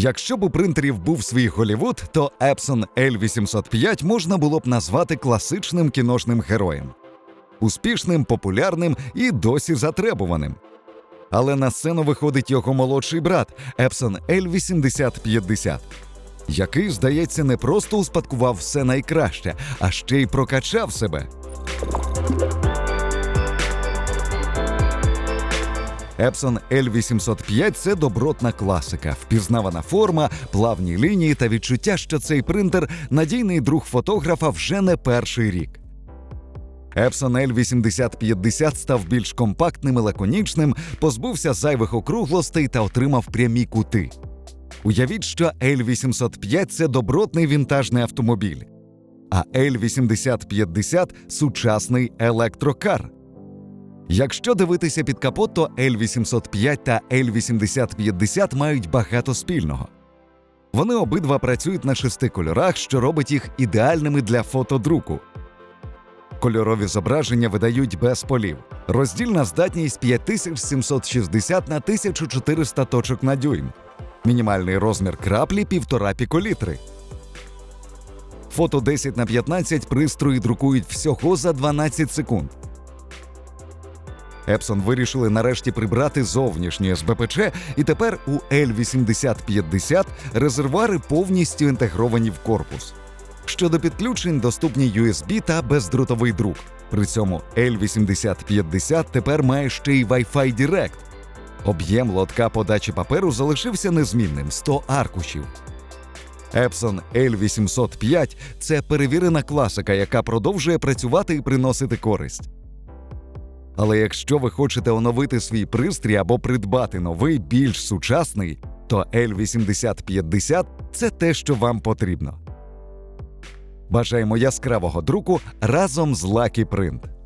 Якщо б у принтерів був свій Голівуд, то Epson L805 можна було б назвати класичним кіношним героєм. Успішним, популярним і досі затребуваним. Але на сцену виходить його молодший брат Epson L8050, який, здається, не просто успадкував все найкраще, а ще й прокачав себе. Epson L805 – це добротна класика, впізнавана форма, плавні лінії та відчуття, що цей принтер надійний друг фотографа вже не перший рік. Epson L8050 став більш компактним і лаконічним, позбувся зайвих округлостей та отримав прямі кути. Уявіть, що L805 – це добротний вінтажний автомобіль, а L8050 – сучасний електрокар. Якщо дивитися під капот, то L805 та L8050 мають багато спільного. Вони обидва працюють на шести кольорах, що робить їх ідеальними для фотодруку. Кольорові зображення видають без полів. Роздільна здатність 5760 на 1400 точок на дюйм. Мінімальний розмір краплі 1,5 піколітри. Фото 10 на 15 пристрої друкують всього за 12 секунд. Epson вирішили нарешті прибрати зовнішнє СБПЧ, і тепер у L8050 резервуари повністю інтегровані в корпус. Щодо підключень, доступні USB та бездротовий друк. При цьому L8050 тепер має ще й Wi-Fi Direct. Об'єм лотка подачі паперу залишився незмінним 100 аркушів. Epson L805 – це перевірена класика, яка продовжує працювати і приносити користь. Але якщо ви хочете оновити свій пристрій або придбати новий, більш сучасний, то L8050 – це те, що вам потрібно. Бажаємо яскравого друку разом з Lucky Print.